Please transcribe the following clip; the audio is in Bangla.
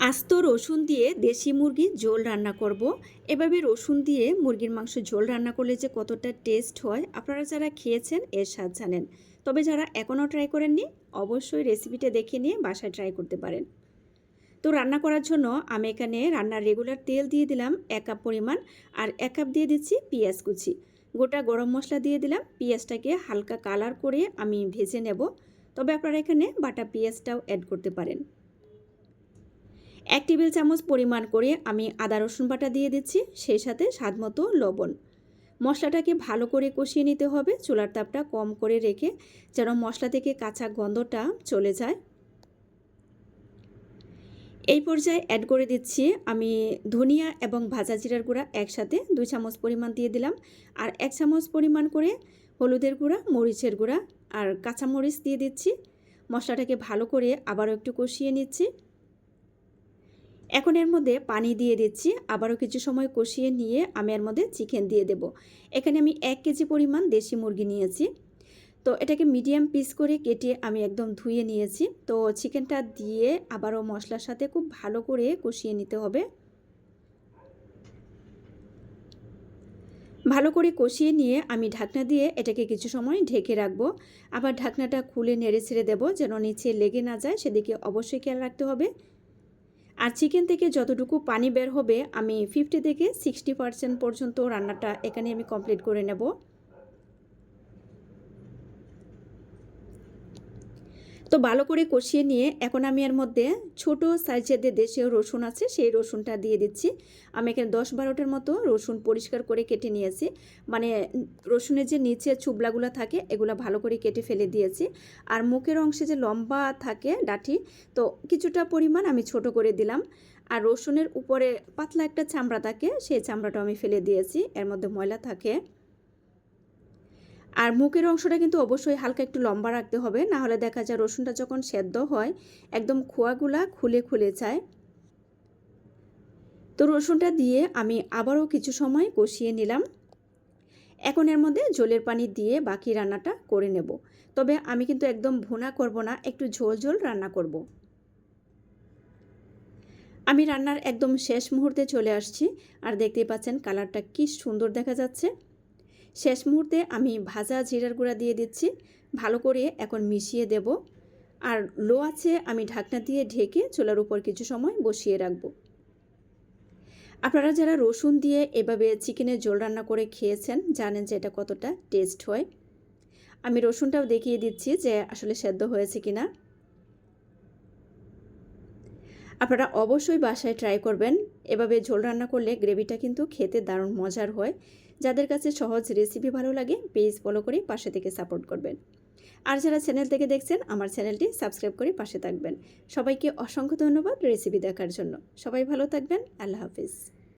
আস্ত রসুন দিয়ে দেশি মুরগির ঝোল রান্না করব। এভাবে রসুন দিয়ে মুরগির মাংস ঝোল রান্না করলে যে কতটা টেস্ট হয় আপনারা যারা খেয়েছেন এর স্বাদ জানেন। তবে যারা এখনও ট্রাই করেননি, অবশ্যই রেসিপিটা দেখে নিয়ে বাসায় ট্রাই করতে পারেন। তো রান্না করার জন্য আমি এখানে রান্নার রেগুলার তেল দিয়ে দিলাম এক কাপ পরিমাণ আর এক কাপ দিয়ে দিচ্ছি পেঁয়াজ কুচি। গোটা গরম মশলা দিয়ে দিলাম, পেঁয়াজটাকে হালকা কালার করে আমি ভেজে নেব। তবে আপনারা এখানে বাটা পেঁয়াজটাও অ্যাড করতে পারেন। এক টেবিল চামচ পরিমাণ করে আমি আদা রসুন বাটা দিয়ে দিচ্ছি, সেই সাথে স্বাদ মতো লবণ। মশলাটাকে ভালো করে কষিয়ে নিতে হবে, চুলার তাপটা কম করে রেখে যেন মশলা থেকে কাঁচা গন্ধটা চলে যায়। এই পর্যায়ে অ্যাড করে দিচ্ছি আমি ধনিয়া এবং ভাজা জিরার গুঁড়া একসাথে, দুই চামচ পরিমাণ দিয়ে দিলাম। আর এক চামচ পরিমাণ করে হলুদের গুঁড়া, মরিচের গুঁড়া আর কাঁচামরিচ দিয়ে দিচ্ছি। মশলাটাকে ভালো করে আবারও একটু কষিয়ে নিচ্ছি। এখন এর মধ্যে পানি দিয়ে দিচ্ছি, আবারও কিছু সময় কষিয়ে নিয়ে আমি এর মধ্যে চিকেন দিয়ে দেব। এখানে আমি এক কেজি পরিমাণ দেশি মুরগি নিয়েছি। তো এটাকে মিডিয়াম পিস করে কেটে আমি একদম ধুয়ে নিয়েছি। তো চিকেনটা দিয়ে আবারও মশলার সাথে খুব ভালো করে কষিয়ে নিতে হবে। ভালো করে কষিয়ে নিয়ে আমি ঢাকনা দিয়ে এটাকে কিছু সময় ঢেকে রাখব। আবার ঢাকনাটা খুলে নেড়ে ছেড়ে দেবো যেন নিচে লেগে না যায়, সেদিকে অবশ্যই খেয়াল রাখতে হবে। আর চিকেন থেকে যতটুকু পানি বের হবে, আমি ফিফটি থেকে সিক্সটি পার্সেন্ট পর্যন্ত রান্নাটা এখানে আমি কমপ্লিট করে নেব। তো ভালো করে কষিয়ে নিয়ে এখন আমি এর মধ্যে ছোট সাইজের যে রসুন আছে, সেই রসুনটা দিয়ে দিচ্ছি। আমি এখানে দশ বারোটার মতো রসুন পরিষ্কার করে কেটে নিয়েছি। মানে রসুনের যে নিচে চুবলাগুলো থাকে, এগুলো ভালো করে কেটে ফেলে দিয়েছি। আর মুখের অংশে যে লম্বা থাকে ডাঠি, তো কিছুটা পরিমাণ আমি ছোট করে দিলাম। আর রসুনের উপরে পাতলা একটা চামড়া থাকে, সেই চামড়াটা আমি ফেলে দিয়েছি। এর মধ্যে ময়লা থাকে। আর মুখের অংশটা কিন্তু অবশ্যই হালকা একটু লম্বা রাখতে হবে না হলে দেখা যায় রসুনটা যখন সেদ্ধ হয়, একদম খোয়াগুলা খুলে খুলে যায়। তো রসুনটা দিয়ে আমি আবারও কিছু সময় কষিয়ে নিলাম। এখন এর মধ্যে জলের পানি দিয়ে বাকি রান্নাটা করে নেব। তবে আমি কিন্তু একদম ভুনা করব না, একটু ঝোল ঝোল রান্না করব। আমি রান্নার একদম শেষ মুহূর্তে চলে আসছি, আর দেখতেই পাচ্ছেন কালারটা কি সুন্দর দেখা যাচ্ছে। শেষ মুহূর্তে আমি ভাজা জিরার গুঁড়া দিয়ে দিচ্ছি। ভালো করে এখন মিশিয়ে দেব। আর লো আছে আমি ঢাকনা দিয়ে ঢেকে চুলার উপর কিছু সময় বসিয়ে রাখব। আপনারা যারা রসুন দিয়ে এভাবে চিকেনের ঝোল রান্না করে খেয়েছেন, জানেন যে এটা কতটা টেস্ট হয়। আমি রসুনটাও দেখিয়ে দিচ্ছি যে আসলে সেদ্ধ হয়েছে কি না আপনারা অবশ্যই বাসায় ট্রাই করবেন। এভাবে ঝোল রান্না করলে গ্রেভিটা কিন্তু খেতে দারুণ মজার হয়। যাদের কাছে সহজ রেসিপি ভালো লাগে পেজ ফলো করে পাশে থেকে সাপোর্ট করবেন। আর যারা চ্যানেল থেকে দেখছেন, আমার চ্যানেলটি সাবস্ক্রাইব করে পাশে থাকবেন। সবাইকে অসংখ্য ধন্যবাদ রেসিপি দেখার জন্য। সবাই ভালো থাকবেন, আল্লাহ হাফিজ।